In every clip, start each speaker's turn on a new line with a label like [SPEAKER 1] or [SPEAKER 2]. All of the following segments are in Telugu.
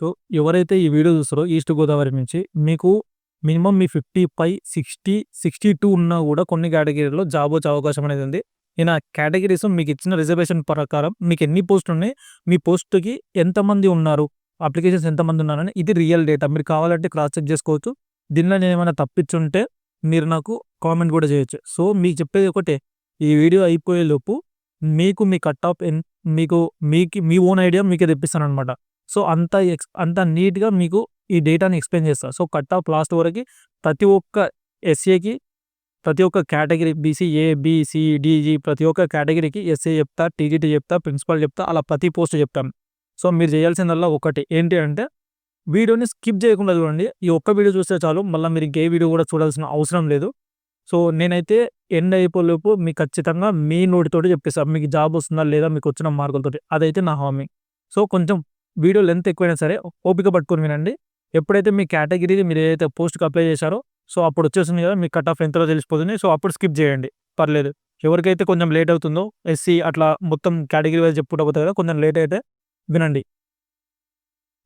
[SPEAKER 1] సో, ఎవరైతే ఈ వీడియో చూస్తారో ఈస్ట్ గోదావరి నుంచి మీకు మినిమం మీ 55, 60, 62 ఉన్నా కూడా కొన్ని కేటగిరీలో జాబ్ వచ్చే అవకాశం అనేది ఉంది. నేను ఆ కేటగిరీస్ మీకు ఇచ్చిన రిజర్వేషన్ ప్రకారం మీకు ఎన్ని పోస్టులున్నాయి, మీ పోస్ట్‌కి ఎంతమంది ఉన్నారు, అప్లికేషన్స్ ఎంతమంది ఉన్నారని ఇది రియల్ డేటా. మీరు కావాలంటే క్రాస్ చెక్ చేసుకోవచ్చు. దీనిలో నేను ఏమైనా తప్పించుంటే మీరు నాకు కామెంట్ కూడా చేయొచ్చు. సో, మీకు చెప్పేది ఒకటే ఈ వీడియో అయిపోయేలోపు మీకు మీ కట్ ఆఫ్ ఎన్ మీకు మీ ఓన్ ఐడియా మీకే తెప్పిస్తాననమాట. సో, అంత ఎక్స్ అంత నీట్‌గా మీకు ఈ డేటాని ఎక్స్‌ప్లెయిన్ చేస్తారు సో, కట్ ఆఫ్ లాస్ట్ వరకి ప్రతి ఒక్క ఎస్ఏకి ప్రతి ఒక్క కేటగిరీ బీసీ, ఏ, బీసీడీజీ ప్రతి ఒక్క కేటగిరీకి ఎస్ఏ చెప్తా, టీజీటీ చెప్తా, ప్రిన్సిపల్ చెప్తా అలా ప్రతి పోస్ట్ చెప్తాను. సో, మీరు చేయాల్సిందల్లా ఒకటి ఏంటి అంటే వీడియోని స్కిప్ చేయకుండా చూడండి. ఈ ఒక్క వీడియో చూస్తే చాలు. మళ్ళీ మీరు ఇంకే వీడియో కూడా చూడాల్సిన అవసరం లేదు. సో, నేనైతే ఎండ్ అయిపోలేపు మీకు ఖచ్చితంగా మీ నోటితోటి చెప్పేస్తాను మీకు జాబ్ వస్తుందా లేదా మీకు వచ్చిన మార్కులతోటి. అదైతే నా హామీ. సో, కొంచెం వీడియో లెంత్ ఎక్కువైనా సరే ఓపిక పట్టుకొని వినండి. ఎప్పుడైతే మీ కేటగిరీ మీరు ఏదైతే పోస్ట్‌కి అప్లై చేశారో సో, అప్పుడు వచ్చేస్తుంది కదా! మీ కట్ ఆఫ్ ఎంతలో తెలిసిపోతుంది. సో, అప్పుడు స్కిప్ చేయండి. పర్లేదు. ఎవరికైతే కొంచెం లేట్ అవుతుందో ఎస్సీ అట్లా మొత్తం కేటగిరీ వైజ్ చెప్పుకుంటా కదా! కొంచెం లేట్ అయితే వినండి.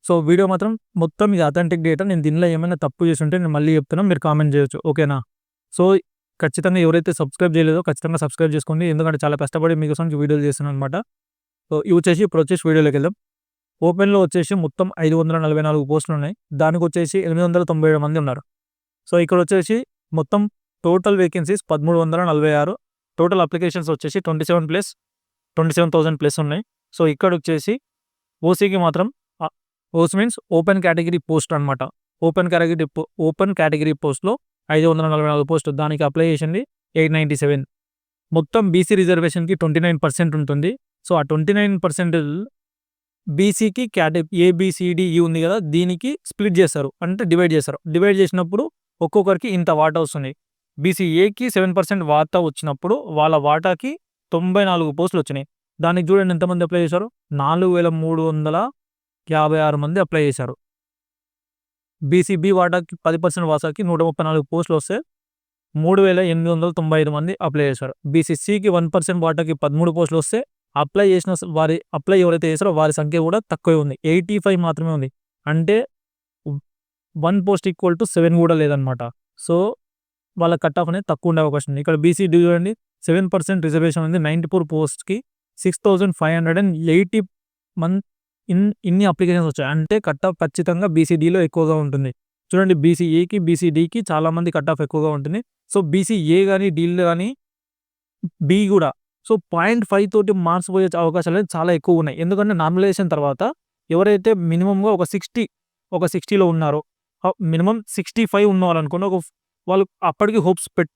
[SPEAKER 1] సో, వీడియో మాత్రం మొత్తం ఇది అథెంటిక్ డేటా. నేను దీనిలో ఏమైనా తప్పు చేసుంటే నేను మళ్ళీ చెప్తున్నా. మీరు కామెంట్ చేయొచ్చు. ఓకేనా? సో, ఖచ్చితంగా ఎవరైతే సబ్స్క్రైబ్ చేయలేదో ఖచ్చితంగా సబ్స్క్రైబ్ చేసుకోండి. ఎందుకంటే చాలా కష్టపడి మీకోసం వీడియోలు చేస్తున్నాననమాట. సో, ఇవి వచ్చేసి ఇప్పుడు వచ్చేసి వీడియోలోకెళ్దాం. ఓపెన్లో వచ్చేసి మొత్తం ఐదు వందల నలభై నాలుగు పోస్టులు ఉన్నాయి దానికి వచ్చేసి ఎనిమిది వందల తొంభై ఏడు మంది ఉన్నారు. సో ఇక్కడ వచ్చేసి మొత్తం టోటల్ వేకెన్సీస్ పదమూడు వందల నలభై ఆరు. టోటల్ అప్లికేషన్స్ వచ్చేసి twenty seven plus twenty seven thousand plus ఉన్నాయి. సో ఇక్కడ వచ్చేసి ఓసీకి మాత్రం ఓస్ మీన్స్ ఓపెన్ కేటగిరీ పోస్ట్ అనమాట ఓపెన్ కేటగిరీ ఓపెన్ కేటగిరీ పోస్ట్లో ఐదు వందల నలభై నాలుగు పోస్ట్. దానికి అప్లై చేసింది ఎయిట్ నైంటీ సెవెన్. మొత్తం బీసీ రిజర్వేషన్కి ట్వంటీ నైన్ పర్సెంట్ ఉంటుంది. సో ఆ ట్వంటీ నైన్ పర్సెంట్ బీసీకి బి, ఏబిసిడిఈ ఉంది కదా! దీనికి స్ప్లిట్ చేస్తారు. అంటే డివైడ్ చేస్తారు. డివైడ్ చేసినప్పుడు ఒక్కొక్కరికి ఇంత వాటా వస్తుంది. బీసీ ఏకి 7% వాటా వచ్చినప్పుడు వాళ్ళ వాటాకి 94 పోస్టులు వచ్చినాయి. దానికి చూడండి ఎంతమంది అప్లై చేశారు. 4356 మంది అప్లై చేశారు. బీసీ బి వాటాకి 10% వాటాకి 134 పోస్టులు వస్తే 3895 మంది అప్లై చేశారు. బీసీసీకి వన్ పర్సెంట్ వాటాకి 13 పోస్టులు వస్తే అప్లై చేసిన వారి అప్లై ఎవరైతే చేశారో వారి సంఖ్య కూడా తక్కువే ఉంది. 85 మాత్రమే ఉంది. అంటే one post equal to seven కూడా లేదనమాట. సో, వాళ్ళ కట్ ఆఫ్ అనేది తక్కువ ఉండే అవకాశం ఉంది. ఇక్కడ బీసీ డి చూడండి సెవెన్ పర్సెంట్ రిజర్వేషన్ ఉంది. 94 పోస్ట్‌కి 6580 మన్ ఇన్ ఇన్ని అప్లికేషన్స్ వచ్చాయి. అంటే కట్ ఆఫ్ ఖచ్చితంగా బీసీడీలో ఎక్కువగా ఉంటుంది. చూడండి బీసీఏకి బీసీడీకి చాలామంది కట్ ఆఫ్ ఎక్కువగా ఉంటుంది. సో, బీసీఏ కానీ డీలు కానీ బి కూడా సో, 0.5 తోటి మార్క్స్ పోయే అవకాశాలు చాలా ఎక్కువ ఉన్నాయి. ఎందుకంటే నామినేషన్ తర్వాత ఎవరైతే మినిమంగా ఒక 60 ఒక 60లో ఉన్నారో మినిమం సిక్స్టీ ఫైవ్ 65 ఉన్నవాళ్ళనుకోండి ఒక వాళ్ళు అప్పటికి హోప్స్ పెట్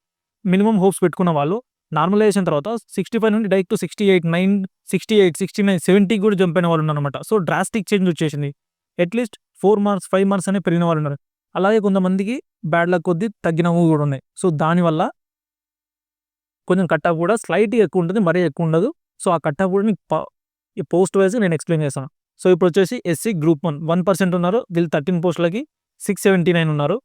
[SPEAKER 1] మినిమం హోప్స్ పెట్టుకున్న వాళ్ళు నార్మలైజేషన్ తర్వాత 65 నుండి డైరెక్ట్ 68, 9, 68, 69, 70కి కూడా జంప్ అయిన వాళ్ళు ఉన్నారనమాట. సో, డ్రాస్టిక్ చేంజ్ వచ్చేసింది. At least four marks, five marks అనే పెరిగిన వాళ్ళు ఉన్నారు. అలాగే కొంతమందికి బ్యాడ్ లక్ కొద్దీ తగ్గినవి కూడా ఉన్నాయి. సో, దానివల్ల కొంచెం కట్ కూడా స్లైట్ ఎక్కువ ఉంటుంది. మరీ ఎక్కువ ఉండదు. సో, ఆ కట్ కూడా మీకు ఈ పోస్ట్ వైస్ నేను ఎక్స్‌ప్లెయిన్ చేస్తాను. సో, ఇప్పుడు వచ్చేసి ఎస్సీ గ్రూప్ 1 1% ఉన్నారు. వీళ్ళు 13 పోస్టులకి 679 ఉన్నారు.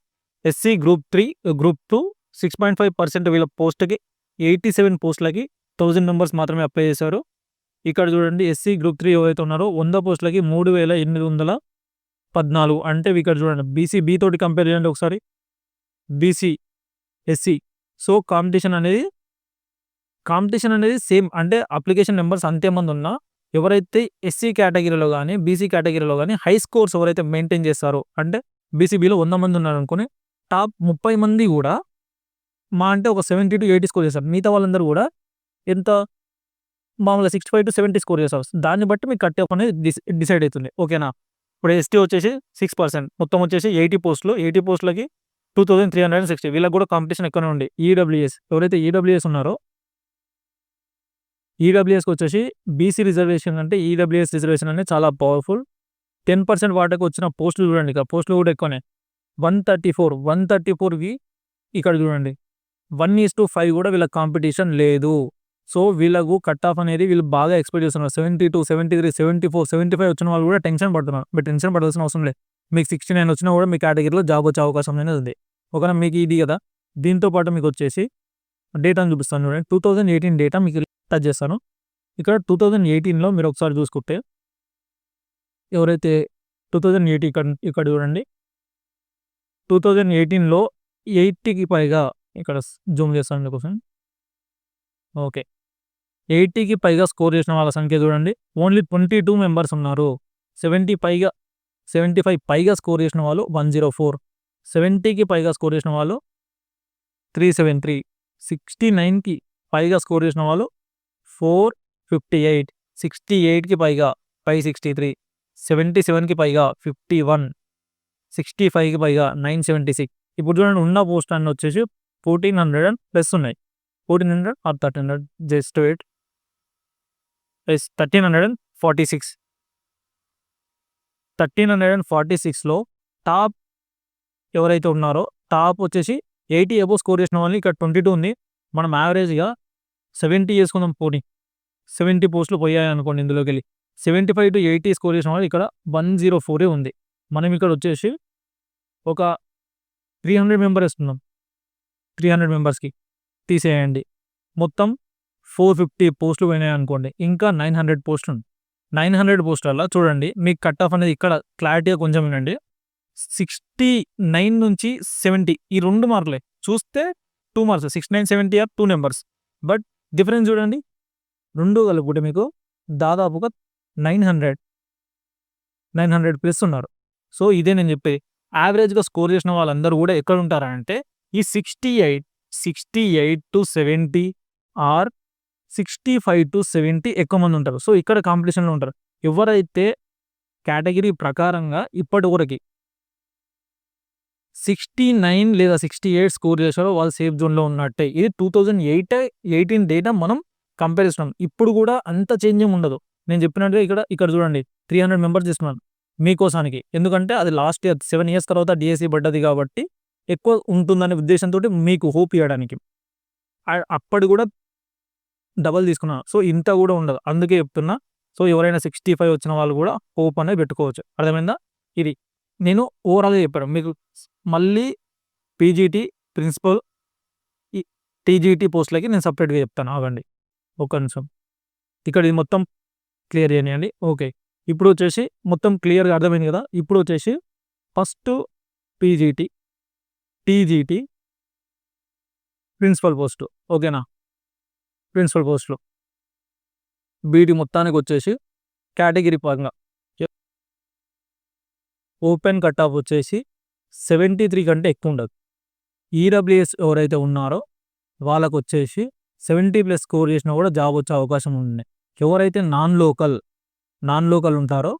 [SPEAKER 1] ఎస్సీ గ్రూప్ త్రీ గ్రూప్ 2 6.5% వీళ్ళ పోస్ట్‌కి 87 పోస్టులకి థౌజండ్ మెంబర్స్ మాత్రమే అప్లై చేశారు. ఇక్కడ చూడండి ఎస్సీ గ్రూప్ త్రీ ఏవైతే ఉన్నారో వంద పోస్టులకి 3814 అంటే ఇక్కడ చూడండి బీసీ బీ తోటి కంపేర్ చేయండి ఒకసారి. బీసీ, ఎస్సీ సో, కాంపిటీషన్ అనేది కాంపిటీషన్ అనేది సేమ్ అంటే అప్లికేషన్ నెంబర్స్ అంతే మంది ఉన్నా ఎవరైతే ఎస్సీ కేటగిరీలో కానీ బీసీ కేటగిరీలో కానీ హై స్కోర్స్ ఎవరైతే మెయింటైన్ చేస్తారో అంటే బీసీబీలో వంద మంది ఉన్నారనుకుని టాప్ 30 మంది కూడా మా అంటే ఒక 70-80 స్కోర్ చేస్తారు. మిగతా వాళ్ళందరూ కూడా ఎంత మామూలుగా 65-70 స్కోర్ చేస్తారు. దాన్ని బట్టి మీకు కట్ ఆఫ్ అనేది డిస్ డిసైడ్ అవుతుంది ఓకేనా? ఇప్పుడు ఎస్టీ వచ్చేసి సిక్స్ పర్సెంట్ మొత్తం వచ్చేసి 80 పోస్టులు. 80 పోస్టులకి 2360 వీళ్ళకి కూడా కాంపిటీషన్ ఎక్కువనే ఉంది. ఈడబ్ల్యూఎస్ ఎవరైతే ఈడబ్ల్యూఎస్ ఉన్నారో ఈడబ్ల్యూఎస్‌కి వచ్చేసి బీసీ రిజర్వేషన్ అంటే ఈడబ్ల్యూఎస్ రిజర్వేషన్ అనేది చాలా పవర్‌ఫుల్. టెన్ పర్సెంట్ వాటకు వచ్చిన పోస్టులు చూడండి ఇక పోస్టులు కూడా ఎక్కువనే. 134 134కి ఇక్కడ చూడండి 1:5 కూడా వీళ్ళకి కాంపిటీషన్ లేదు. సో, వీళ్ళకు కట్ ఆఫ్ అనేది వీళ్ళు బాగా ఎక్స్‌పెక్ట్ చేస్తున్నారు. 72, 73, 74, 75 వచ్చిన వాళ్ళు కూడా టెన్షన్ పడుతున్నారు. మీరు టెన్షన్ పడాల్సిన అవసరం లేదు. మీకు 69 వచ్చినా కూడా మీ కేటగిరీలో జాబ్ వచ్చే అవకాశం అనేది ఉంది. ఓకేనా? మీకు ఇది కదా! దీంతో పాటు మీకు వచ్చేసి డేటాను చూపిస్తాను చూడండి. 2018 డేటా మీకు టచ్ చేస్తాను. ఇక్కడ 2018లో మీరు ఒకసారి చూసుకుంటే ఎవరైతే టూ థౌజండ్ ఎయిటీ ఇక్కడ ఇక్కడ చూడండి. టూ థౌజండ్ ఎయిటీన్లో ఎయిటీకి పైగా ఇక్కడ జూమ్ చేస్తాను కోసం ఓకే. ఎయిటీకి పైగా స్కోర్ చేసిన వాళ్ళ సంఖ్య చూడండి. ఓన్లీ ట్వంటీ టూ మెంబర్స్ ఉన్నారు. సెవెంటీ పైగా సెవెంటీ ఫైవ్ పైగా స్కోర్ చేసిన వాళ్ళు వన్ జీరో ఫోర్ సెవెంటీకి పైగా స్కోర్ చేసిన వాళ్ళు త్రీ సెవెన్ త్రీ సిక్స్టీ నైన్కి పైగా స్కోర్ చేసిన వాళ్ళు ఫోర్ ఫిఫ్టీ ఎయిట్ సిక్స్టీ ఎయిట్కి పైగా ఫైవ్ సిక్స్టీ త్రీ సెవెంటీ సెవెన్కి పైగా ఫిఫ్టీ వన్ సిక్స్టీ ఫైవ్కి పైగా నైన్ సెవెంటీ సిక్స్. ఇప్పుడు చూడండి ఉన్న పోస్ట్ అన్ని వచ్చేసి ఫోర్టీన్ హండ్రెడ్ అండ్ ప్లస్ ఉన్నాయి. Fourteen hundred or thirteen hundred just eight plus thirteen hundred and forty six. Thirteen hundred and forty సిక్స్లో టాప్ ఎవరైతే ఉన్నారో టాప్ వచ్చేసి ఎయిటీ అబోవ్ స్కోర్ చేసిన వాళ్ళని ఇక్కడ ట్వంటీ టూ ఉంది. మనం యావరేజ్గా సెవెంటీ చేసుకుందాం పోనీ. సెవెంటీ పోస్టులు పోయాయి అనుకోండి ఇందులోకి వెళ్ళి seventy five to eighty score చేసిన వాళ్ళు ఇక్కడ వన్ జీరో ఫోరే ఉంది. మనం ఇక్కడ వచ్చేసి ఒక త్రీ హండ్రెడ్ మెంబర్ ఇస్తున్నాం త్రీ హండ్రెడ్ మెంబర్స్కి తీసేయండి. మొత్తం ఫోర్ ఫిఫ్టీ పోస్టులు పోయినాయి అనుకోండి. ఇంకా నైన్ హండ్రెడ్ పోస్టులు నైన్ హండ్రెడ్ పోస్టులలో చూడండి మీకు కట్ ఆఫ్ అనేది ఇక్కడ క్లారిటీగా కొంచెం వినండి. సిక్స్టీ నైన్ నుంచి సెవెంటీ ఈ రెండు మార్కులే. చూస్తే two marks six nine seventy or two numbers. But difference చూడండి. రెండు కలుపుకుంటే మీకు దాదాపుగా nine hundred nine hundred plus ఉన్నారు. సో ఇదే నేను చెప్పేది. యావరేజ్గా స్కోర్ చేసిన వాళ్ళందరూ కూడా ఎక్కడ ఉంటారా అంటే ఈ sixty eight sixty eight to seventy or sixty five to seventy ఎక్కువ మంది ఉంటారు. సో ఇక్కడ కాంపిటీషన్లో ఉంటారు. ఎవరైతే కేటగిరీ ప్రకారంగా ఇప్పటి వరకు సిక్స్టీ నైన్ లేదా సిక్స్టీ ఎయిట్ స్కోర్ చేశారో వాళ్ళు సేఫ్ జోన్లో ఉన్నట్టే. ఇది two thousand eight eighteen data మనం కంపేర్ చేస్తున్నాం. ఇప్పుడు కూడా అంత చేంజింగ్ ఉండదు. నేను చెప్పినట్టుగా ఇక్కడ ఇక్కడ చూడండి. త్రీ హండ్రెడ్ మెంబర్స్ తీసుకున్నాను మీకోసానికి. ఎందుకంటే అది లాస్ట్ ఇయర్ సెవెన్ ఇయర్స్ తర్వాత డిఎస్సి పడ్డది కాబట్టి ఎక్కువ ఉంటుందనే ఉద్దేశంతో మీకు హోప్ ఇవ్వడానికి. అప్పటి కూడా డబల్ తీసుకున్నాను సో ఇంత కూడా ఉండదు. అందుకే చెప్తున్నా. సో ఎవరైనా సిక్స్టీ ఫైవ్ వచ్చిన వాళ్ళు కూడా హోప్ అనేది పెట్టుకోవచ్చు. అర్థమైందా? ఇది. నేను ఓవరాల్గా చెప్పాను. మీకు మళ్ళీ పీజీటీ ప్రిన్సిపల్ టీజీటీ పోస్ట్లకి నేను సపరేట్గా చెప్తాను. ఆగండి. ఒక నిమిషం. ఇక్కడ ఇది మొత్తం క్లియర్ చేయనియండి ఓకే. ఇప్పుడు వచ్చేసి మొత్తం క్లియర్గా అర్థమైంది కదా? ఇప్పుడు వచ్చేసి first PGT TGT principal post. ఓకేనా? ప్రిన్సిపల్ పోస్టులు. బీటీ మొత్తానికి వచ్చేసి కేటగిరీ పరంగా. ఓపెన్ కట్ ఆఫ్ వచ్చేసి సెవెంటీ త్రీ కంటే ఎక్కువ ఉండదు ఈడబ్ల్యూఎస్ ఎవరైతే ఉన్నారో వాళ్ళకు వచ్చేసి సెవెంటీ ప్లస్ స్కోర్ చేసినా కూడా జాబ్ వచ్చే అవకాశం ఉంది. ఎవరైతే నాన్ లోకల్ నాన్ లోకల్ ఉంటారో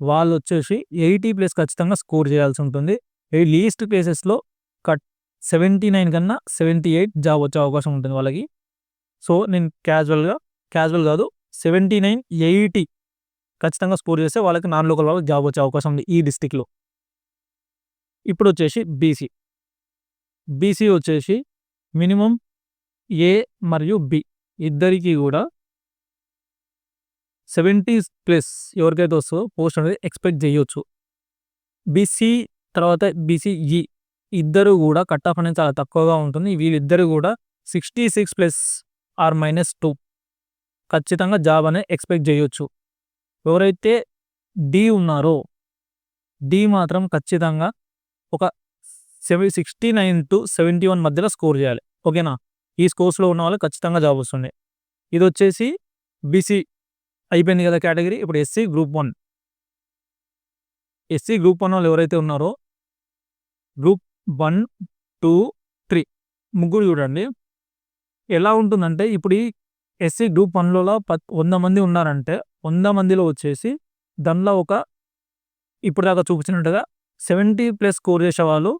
[SPEAKER 1] వాళ్ళు వచ్చేసి ఎయిటీ ప్లస్ ఖచ్చితంగా స్కోర్ చేయాల్సి ఉంటుంది. ఈ లీస్ట్ ప్లేసెస్లో కట్ సెవెంటీ నైన్ కన్నా సెవెంటీ ఎయిట్ జాబ్ వచ్చే అవకాశం ఉంటుంది వాళ్ళకి. సో నేను క్యాజువల్గా క్యాజువల్ కాదు సెవెంటీ నైన్ ఎయిటీ ఖచ్చితంగా స్కోర్ చేస్తే వాళ్ళకి నాన్ లోకల్ వాళ్ళకి జాబ్ వచ్చే అవకాశం ఉంది ఈ డిస్టిక్లో. ఇప్పుడు వచ్చేసి బీసీ. బీసీ వచ్చేసి మినిమం ఏ మరియు బి ఇద్దరికి కూడా సెవెంటీ ప్లస్ ఎవరికైతే వస్తుందో పోస్ట్ అనేది ఎక్స్పెక్ట్ చేయొచ్చు. బీసీ తర్వాత బీసీఈ ఇద్దరు కూడా కట్ ఆఫ్ అనేది చాలా తక్కువగా ఉంటుంది. వీళ్ళిద్దరు కూడా sixty six plus or minus two ఖచ్చితంగా జాబ్ అనేది ఎక్స్పెక్ట్ చేయొచ్చు. ఎవరైతే డి ఉన్నారో డి మాత్రం ఖచ్చితంగా ఒక seven sixty nine to seventy one మధ్యలో స్కోర్ చేయాలి. ఓకేనా ఈ స్కోర్స్లో ఉన్న వాళ్ళు ఖచ్చితంగా జాబ్ వస్తుంది ఇది వచ్చేసి బీసీ అయిపోయింది కదా కేటగిరీ ఇప్పుడు SC group one SC group one వాళ్ళు ఎవరైతే ఉన్నారో గ్రూప్ వన్ టూ త్రీ ముగ్గురు చూడండి. ఎలా ఉంటుందంటే ఇప్పుడు ఈ ఎస్సీ గ్రూప్ వన్లో ప వంద మంది ఉన్నారంటే వంద మందిలో వచ్చేసి దానిలో ఒక ఇప్పుడు దాకా చూపించినట్టుగా సెవెంటీ ప్లస్ స్కోర్ చేసే వాళ్ళు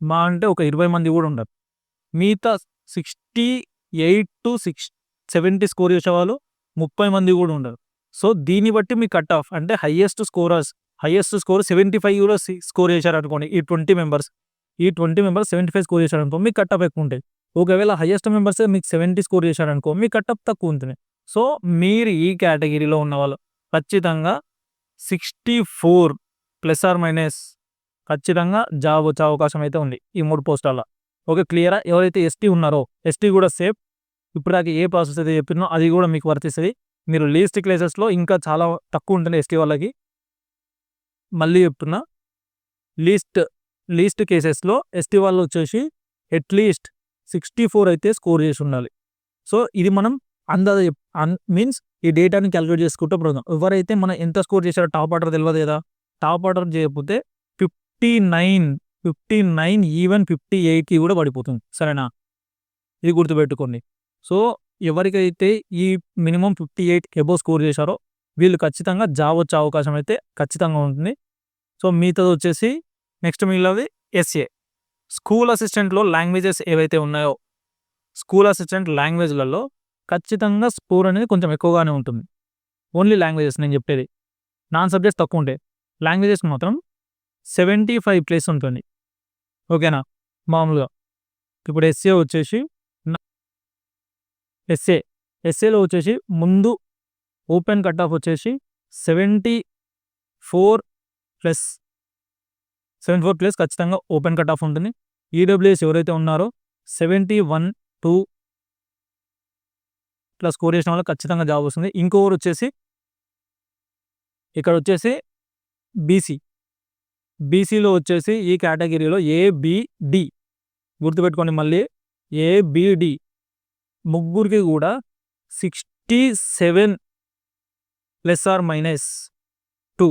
[SPEAKER 1] మా అంటే ఒక ఇరవై మంది కూడా ఉండరు. మిగతా sixty eight to six seventy score చేసేవాళ్ళు ముప్పై మంది కూడా ఉండరు. సో దీన్ని బట్టి మీ కట్ ఆఫ్ అంటే highest scorers highest score seventy five కూడా స్కోర్ చేశారు అనుకోండి ఈ ట్వంటీ మెంబర్స్ ఈ twenty members seventy five score చేశారనుకో మీ కట్ ఆఫ్ ఎక్కువ ఉంటుంది. ఒకవేళ హయ్యెస్ట్ మెంబర్స్ మీకు సెవెంటీ స్కోర్ చేశారనుకో మీ కట్ ఆఫ్ తక్కువ ఉంటుంది. సో మీరు ఈ కేటగిరీలో ఉన్నవాళ్ళు ఖచ్చితంగా sixty four plus or minus ఖచ్చితంగా జాబ్ వచ్చే అవకాశం అయితే ఉంది ఈ మూడు పోస్టాల్లో ఓకే క్లియరా? ఎవరైతే ఎస్టీ ఉన్నారో ఎస్టీ కూడా సేఫ్. ఇప్పుడు ఏ ప్రాసెస్ అయితే చెప్పినో అది కూడా మీకు వర్తిస్తుంది. మీరు లీస్ట్ క్లేసెస్లో ఇంకా చాలా తక్కువ ఉంటుంది ఎస్టీ వాళ్ళకి. మళ్ళీ చెప్తున్నా లీస్ట్ లీస్ట్ కేసెస్లో ఎస్టీ వాళ్ళు వచ్చేసి అట్లీస్ట్ సిక్స్టీ ఫోర్ అయితే స్కోర్ చేసి ఉండాలి. సో ఇది మనం అందాజ మీన్స్ ఈ డేటాని క్యాలిక్యులేట్ చేసుకుంటూ పోదాం ఎవరైతే మనం ఎంత స్కోర్ చేశారో టాప్ ఆర్డర్ తెలియదు కదా? టాప్ ఆర్డర్ చేయకపోతే fifty nine fifty nine even fifty ఎయిట్కి కూడా పడిపోతుంది. సరేనా? ఇది గుర్తుపెట్టుకోండి. సో ఎవరికైతే ఈ minimum fifty eight above score చేశారో వీళ్ళు ఖచ్చితంగా జాబ్ వచ్చే అవకాశం అయితే ఖచ్చితంగా ఉంటుంది. సో మిగతాది వచ్చేసి నెక్స్ట్ మిగిలినది ఎస్ఏ స్కూల్ అసిస్టెంట్లో లాంగ్వేజెస్ ఏవైతే ఉన్నాయో స్కూల్ అసిస్టెంట్ లాంగ్వేజ్లలో ఖచ్చితంగా స్కోర్ అనేది కొంచెం ఎక్కువగానే ఉంటుంది. ఓన్లీ లాంగ్వేజెస్ నేను చెప్పేది. నాన్ సబ్జెక్ట్స్ తక్కువ ఉంటాయి. లాంగ్వేజెస్ మాత్రం సెవెంటీ ఫైవ్ ప్లేస్ ఉంటుంది ఓకేనా మామూలుగా. ఇప్పుడు ఎస్ఏ వచ్చేసి ఎస్ఏ ఎస్ఏలో వచ్చేసి ముందు ఓపెన్ కట్ ఆఫ్ వచ్చేసి seventy four plus seventy four plus ఖచ్చితంగా ఓపెన్ కట్ ఆఫ్ ఉంటుంది ఈడబ్ల్యూఎస్ ఎవరైతే ఉన్నారో సెవెంటీ వన్ టూ ఇట్లా స్కోర్ చేసిన వాళ్ళకి ఖచ్చితంగా జాబ్ వస్తుంది. ఇంకొకరు వచ్చేసి ఇక్కడ వచ్చేసి బీసీ బీసీలో వచ్చేసి ఈ కేటగిరీలో ఏబిడి గుర్తుపెట్టుకోండి మళ్ళీ. ఏబిడి ముగ్గురికి కూడా sixty seven plus or minus two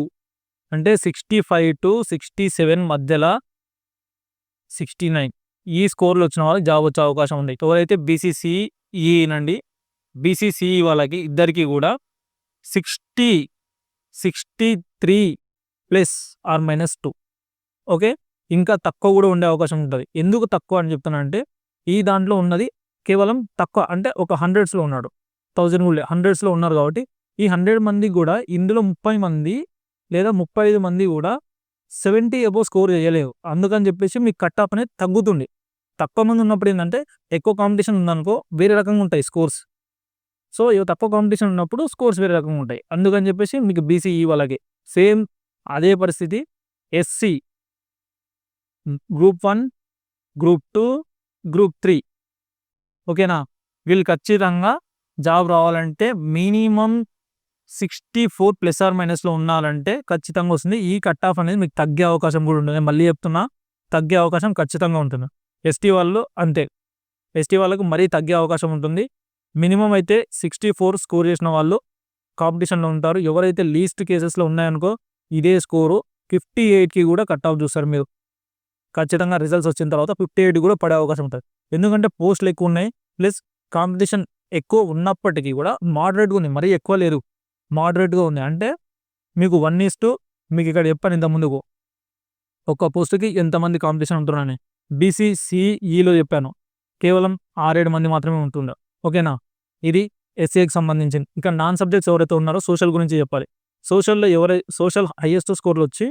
[SPEAKER 1] అంటే sixty five to sixty seven మధ్యలో సిక్స్టీ నైన్ ఈ స్కోర్లు వచ్చిన వాళ్ళకి జాబ్ వచ్చే అవకాశం ఉంది. ఎవరైతే బీసీసీఈ e నండి బీసీసీఈ వాళ్ళకి ఇద్దరికి కూడా sixty sixty three plus or minus two. Okay? ఇంకా తక్కువ కూడా ఉండే అవకాశం ఉంటుంది. ఎందుకు తక్కువ అని చెప్తానంటే ఈ దాంట్లో ఉన్నది కేవలం తక్కువ అంటే ఒక హండ్రెడ్స్లో ఉన్నాడు. థౌజండ్ కూడా హండ్రెడ్స్లో ఉన్నారు కాబట్టి ఈ హండ్రెడ్ మంది కూడా ఇందులో ముప్పై మంది లేదా ముప్పై ఐదు మంది కూడా సెవెంటీ అబోవ్ స్కోర్ చేయలేవు. అందుకని చెప్పేసి మీకు కట్ ఆఫ్ అనేది తగ్గుతుంది. తక్కువ మంది ఉన్నప్పుడు ఏంటంటే ఎక్కువ కాంపిటీషన్ ఉందనుకో వేరే రకంగా ఉంటాయి స్కోర్స్. సో ఇవి తక్కువ కాంపిటీషన్ ఉన్నప్పుడు స్కోర్స్ వేరే రకంగా ఉంటాయి. అందుకని చెప్పేసి మీకు బీసీఈ వాళ్ళకి సేమ్ అదే పరిస్థితి. SC group one group two group three ఓకేనా? వీళ్ళు ఖచ్చితంగా జాబ్ రావాలంటే minimum sixty four plus or మైనస్లో ఉండాలంటే ఖచ్చితంగా వస్తుంది. ఈ కట్ ఆఫ్ అనేది మీకు తగ్గే అవకాశం కూడా ఉంటుంది. మళ్ళీ చెప్తున్నా తగ్గే అవకాశం ఖచ్చితంగా ఉంటుంది. ఎస్టీ వాళ్ళు అంతే. ఎస్టీ వాళ్ళకు మరీ తగ్గే అవకాశం ఉంటుంది. మినిమం అయితే సిక్స్టీ ఫోర్ స్కోర్ చేసిన వాళ్ళు కాంపిటీషన్లో ఉంటారు. ఎవరైతే లీస్ట్ కేసెస్లో ఉన్నాయనుకో ఇదే స్కోరు. ఫిఫ్టీ ఎయిట్కి కూడా కట్ ఆఫ్ చూస్తారు మీరు. ఖచ్చితంగా రిజల్ట్స్ వచ్చిన తర్వాత ఫిఫ్టీ ఎయిట్ కూడా పడే అవకాశం ఉంటుంది. ఎందుకంటే పోస్టులు ఎక్కువ ఉన్నాయి. ప్లస్ కాంపిటీషన్ ఎక్కువ ఉన్నప్పటికీ కూడా మోడరేట్గా ఉంది. మరీ ఎక్కువ లేదు. మోడరేట్గా ఉంది. అంటే మీకు వన్ ఈస్టు మీకు ఇక్కడ చెప్పాను ఇంత ముందుకు. ఒక్క పోస్టుకి ఎంతమంది కాంపిటీషన్ ఉంటున్నారని బీసీసీఈలో చెప్పాను. కేవలం ఆరేడు మంది మాత్రమే ఉంటుండే. ఓకేనా? ఇది ఎస్ఏకి సంబంధించింది. ఇంకా నాన్ సబ్జెక్ట్స్ ఎవరైతే ఉన్నారో సోషల్ గురించి చెప్పాలి. సోషల్లో ఎవరై సోషల్ హైయెస్ట్ స్కోర్లు వచ్చి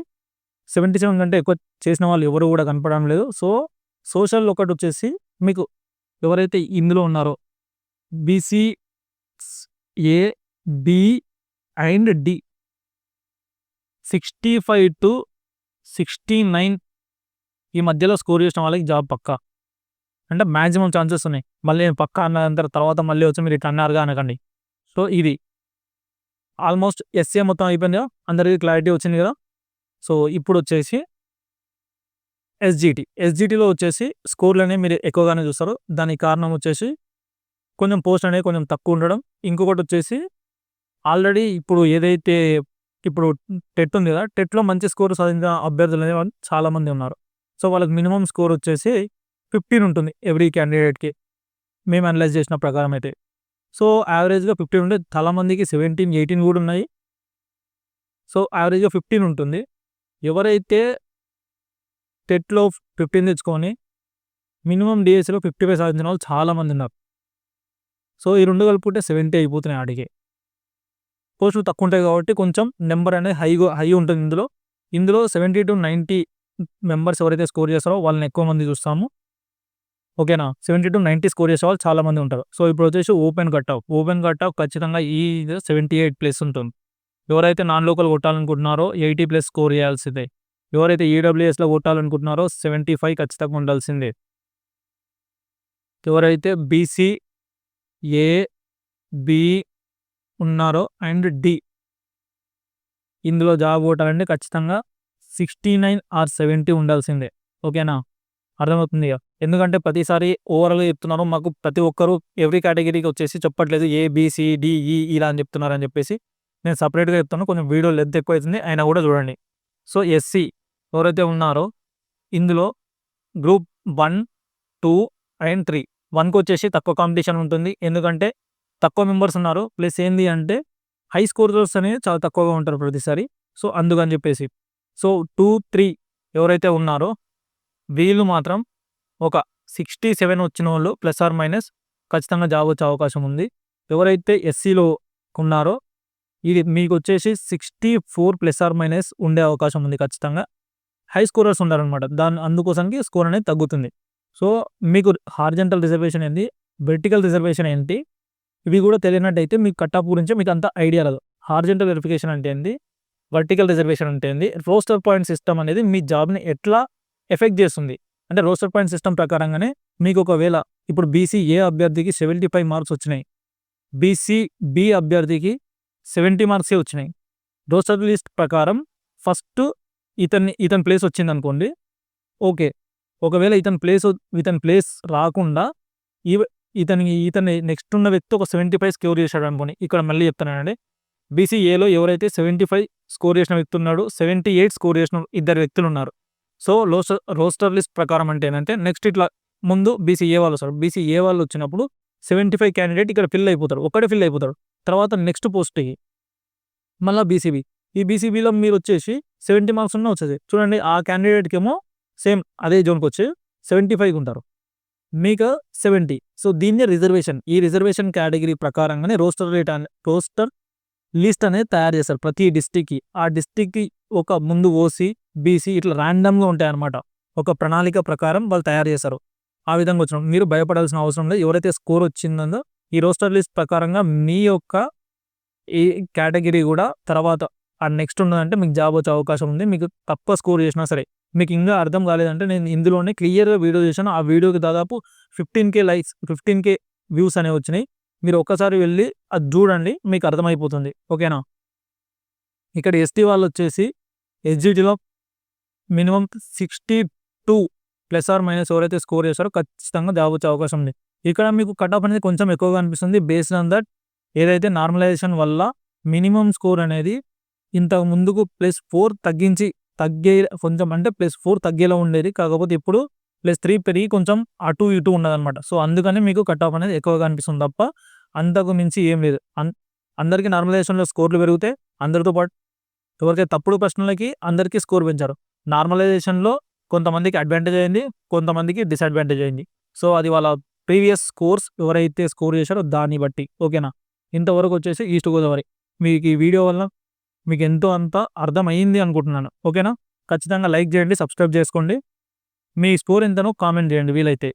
[SPEAKER 1] సెవెంటీ సెవెన్ కంటే ఎక్కువ చేసిన వాళ్ళు ఎవరు కూడా కనపడడం లేదు. సో సోషల్ ఒకటి వచ్చేసి మీకు ఎవరైతే ఇందులో ఉన్నారో BC A B and D sixty five to sixty nine ఈ మధ్యలో స్కోర్ చేసిన వాళ్ళకి జాబ్ పక్కా. అంటే మ్యాక్సిమం ఛాన్సెస్ ఉన్నాయి. మళ్ళీ పక్కా అన్న తర్వాత మళ్ళీ వచ్చి మీరు ఇట్లా అన్నారుగా అనకండి. సో ఇది. ఆల్మోస్ట్ ఎస్ఏ మొత్తం అయిపోయింది కదా? అందరికీ క్లారిటీ వచ్చింది కదా? సో ఇప్పుడు వచ్చేసి ఎస్జిటి ఎస్జిటిలో వచ్చేసి స్కోర్లు అనేవి మీరు ఎక్కువగానే చూస్తారు. దానికి కారణం వచ్చేసి కొంచెం పోస్ట్ అనేది కొంచెం తక్కువ ఉండడం. ఇంకొకటి వచ్చేసి ఆల్రెడీ ఇప్పుడు ఏదైతే ఇప్పుడు టెట్ ఉంది కదా? టెట్లో మంచి స్కోర్ సాధించిన అభ్యర్థులు అనేవి చాలామంది ఉన్నారు. సో వాళ్ళకి మినిమం స్కోర్ వచ్చేసి ఫిఫ్టీన్ ఉంటుంది ఎవ్రీ క్యాండిడేట్కి మేము అనలైజ్ చేసిన ప్రకారం అయితే. సో యావరేజ్గా ఫిఫ్టీన్ ఉంటే చాలామందికి సెవెంటీన్ ఎయిటీన్ కూడా ఉన్నాయి. సో యావరేజ్గా ఫిఫ్టీన్ ఉంటుంది. ఎవరైతే టెట్లో ఫిఫ్టీన్ తెచ్చుకొని మినిమం డిఎస్సీలో ఫిఫ్టీ ఫైవ్ సాధించిన వాళ్ళు చాలామంది ఉన్నారు. సో ఈ రెండు కలుపుకుంటే సెవెంటీ అయిపోతున్నాయి ఆడికి. పోస్టులు తక్కువ ఉంటాయి కాబట్టి కొంచెం నెంబర్ అనేది హైగా హై ఉంటుంది ఇందులో. ఇందులో సెవెంటీ టు నైంటీ మెంబర్స్ ఎవరైతే స్కోర్ చేస్తారో వాళ్ళని ఎక్కువ మంది చూస్తాము. ఓకేనా? సెవెంటీ టు నైంటీ స్కోర్ చేసే వాళ్ళు చాలా మంది ఉంటారు. సో ఇప్పుడు వచ్చేసి ఓపెన్ కట్ ఓపెన్ కట్ ఖచ్చితంగా ఈ సెవెంటీ ఎయిట్ ప్లస్ ఉంటుంది. ఎవరైతే నాన్ లోకల్ కొట్టాలనుకుంటున్నారో ఎయిటీ ప్లస్ స్కోర్ చేయాల్సిందే. ఎవరైతే ఈడబ్ల్యూఎస్లో కొట్టాలనుకుంటున్నారో సెవెంటీ ఫైవ్ ఖచ్చితంగా ఉండాల్సిందే. ఎవరైతే బీసీ ఏ బి ఉన్నారో అండ్ డి ఇందులో జాబ్ కొట్టాలంటే ఖచ్చితంగా సిక్స్టీ నైన్ ఆర్ సెవెంటీ ఉండాల్సిందే. ఓకేనా? అర్థమవుతుంది ఇక ఎందుకంటే ప్రతిసారి ఓవరాల్గా చెప్తున్నారు. మాకు ప్రతి ఒక్కరు ఎవ్రీ కేటగిరీకి వచ్చేసి చెప్పట్లేదు. ఏ బీసీడిఈ ఇలా అని చెప్తున్నారు అని చెప్పేసి నేను సపరేట్గా చెప్తాను కొంచెం వీడియో లెంత్ ఎక్కువ అవుతుంది అయినా కూడా చూడండి. సో ఎస్సీ ఎవరైతే ఉన్నారో ఇందులో group one two and three వన్కి వచ్చేసి తక్కువ కాంపిటీషన్ ఉంటుంది. ఎందుకంటే తక్కువ మెంబర్స్ ఉన్నారు. ప్లస్ ఏంది అంటే హై స్కోర్స్ అనేది చాలా తక్కువగా ఉంటారు ప్రతిసారి. సో అందుకని చెప్పేసి. సో టూ త్రీ ఎవరైతే ఉన్నారో వీళ్ళు మాత్రం ఒక సిక్స్టీ సెవెన్ వచ్చిన వాళ్ళు ప్లస్ ఆర్ మైనస్ ఖచ్చితంగా జాబ్ వచ్చే అవకాశం ఉంది. ఎవరైతే ఎస్సీలో ఉన్నారో ఇది మీకు వచ్చేసి sixty four plus or minus ఉండే అవకాశం ఉంది ఖచ్చితంగా. హై స్కోరర్స్ ఉన్నారనమాట దాని అందుకోసానికి స్కోర్ అనేది తగ్గుతుంది. సో మీకు హార్జెంటల్ రిజర్వేషన్ ఏంటి? వెర్టికల్ రిజర్వేషన్ ఏంటి? ఇవి కూడా తెలియనట్టయితే మీకు కట్టాప్ గురించి మీకు అంత ఐడియా రాదు. హార్జెంటల్ వెరిఫికేషన్ అంటే ఏంటి? వర్టికల్ రిజర్వేషన్ అంటే ఏంటి? రోస్టర్ పాయింట్ సిస్టమ్ అనేది మీ జాబ్ని ఎట్లా ఎఫెక్ట్ చేస్తుంది? అంటే రోస్టర్ పాయింట్ సిస్టమ్ ప్రకారంగానే మీకు ఒకవేళ ఇప్పుడు బీసీ ఏ అభ్యర్థికి సెవెంటీ ఫైవ్ మార్క్స్ వచ్చినాయి. బీసీ బి అభ్యర్థికి సెవెంటీ మార్క్సే వచ్చినాయి. రోస్టర్ లిస్ట్ ప్రకారం ఫస్ట్ ఇతన్ని ఇతని ప్లేస్ వచ్చింది అనుకోండి ఓకే ఒకవేళ ఇతని ప్లేస్ ఇతని ప్లేస్ రాకుండా ఈ ఇతని ఇతని నెక్స్ట్ ఉన్న వ్యక్తి ఒక సెవెంటీ ఫైవ్ స్కోర్ చేశాడు అనుకోండి. ఇక్కడ మళ్ళీ చెప్తానండి బీసీఏలో ఎవరైతే సెవెంటీ ఫైవ్ స్కోర్ చేసిన వ్యక్తి ఉన్నాడు సెవెంటీ ఎయిట్ స్కోర్ చేసిన ఇద్దరు వ్యక్తులు ఉన్నారు. సో లోస్టర్ రోస్టర్ లిస్ట్ ప్రకారం అంటే ఏంటంటే నెక్స్ట్ ఇట్లా ముందు బీసీఏ వాళ్ళు వస్తారు. బీసీఏ వాళ్ళు వచ్చినప్పుడు సెవెంటీ ఫైవ్ క్యాండిడేట్ ఇక్కడ ఫిల్ అయిపోతారు. ఒక్కడే ఫిల్ అయిపోతారు తర్వాత నెక్స్ట్ పోస్ట్కి మళ్ళీ బీసీబీ. ఈ బీసీబీలో మీరు వచ్చేసి సెవెంటీ మార్క్స్ ఉన్న వచ్చేది చూడండి ఆ క్యాండిడేట్కి ఏమో సేమ్ అదే జోన్కి వచ్చి సెవెంటీ ఫైవ్ ఉంటారు. మీకు సెవెంటీ. సో దీన్నే రిజర్వేషన్. ఈ రిజర్వేషన్ కేటగిరీ ప్రకారంగానే రోస్టర్ రేట్ రోస్టర్ లిస్ట్ అనేది తయారు చేస్తారు ప్రతి డిస్టిక్కి. ఆ డిస్టిక్కి ఒక ముందు ఓసీ బీసీ ఇట్లా ర్యాండమ్గా ఉంటాయి అనమాట ఒక ప్రణాళిక ప్రకారం వాళ్ళు తయారు చేస్తారు ఆ విధంగా వచ్చిన. మీరు భయపడాల్సిన అవసరం లేదు. ఎవరైతే స్కోర్ వచ్చిందో ఈ రోస్టర్ లిస్ట్ ప్రకారంగా మీ యొక్క ఈ కేటగిరీ కూడా తర్వాత ఆ నెక్స్ట్ ఉన్నదంటే మీకు జాబ్ వచ్చే అవకాశం ఉంది. మీకు తక్కువ స్కోర్ చేసినా సరే. మీకు ఇంకా అర్థం కాలేదంటే నేను ఇందులోనే క్లియర్గా వీడియో చేశాను. ఆ వీడియోకి దాదాపు fifteen K likes fifteen K views అనేవి వచ్చినాయి. మీరు ఒక్కసారి వెళ్ళి అది చూడండి మీకు అర్థమైపోతుంది. ఓకేనా? ఇక్కడ ఎస్టీ వాళ్ళు వచ్చేసి ఎస్జిటిలో minimum sixty two plus or minus ఎవరైతే స్కోర్ చేస్తారో ఖచ్చితంగా జాబ్ వచ్చే అవకాశం ఉంది. ఇక్కడ మీకు కట్ ఆఫ్ అనేది కొంచెం ఎక్కువగా అనిపిస్తుంది. బేస్డ్ ఆన్ దట్ ఏదైతే నార్మలైజేషన్ వల్ల మినిమం స్కోర్ అనేది ఇంత ముందుకు ప్లస్ ఫోర్ తగ్గించి తగ్గే కొంచెం అంటే ప్లస్ ఫోర్ తగ్గేలా ఉండేది. కాకపోతే ఇప్పుడు ప్లస్ త్రీ పెరిగి కొంచెం అటు ఇటు ఉన్నదనమాట సో అందుకని మీకు కట్ ఆఫ్ అనేది ఎక్కువగా అనిపిస్తుంది తప్ప అంతకు మించి ఏం లేదు. అందరికీ నార్మలైజేషన్లో స్కోర్లు పెరిగితే అందరితో పాటు ఎవరికైతే తప్పుడు ప్రశ్నలకి అందరికీ స్కోర్ పెంచారు. నార్మలైజేషన్లో కొంతమందికి అడ్వాంటేజ్ అయింది కొంతమందికి డిసడ్వాంటేజ్ అయింది. సో అది వాళ్ళ ప్రీవియస్ స్కోర్స్ ఎవరైతే స్కోర్ చేశారో దాన్ని బట్టి. ఓకేనా? ఇంతవరకు వచ్చేసి ఈస్ట్ గోదావరి. మీకు ఈ వీడియో వల్ల మీకు ఎంతో అంత అర్థమైంది అనుకుంటున్నాను. ఓకేనా? ఖచ్చితంగా లైక్ చేయండి సబ్స్క్రైబ్ చేసుకోండి. మీ స్కోర్ ఎంతనో కామెంట్ చేయండి వీలైతే.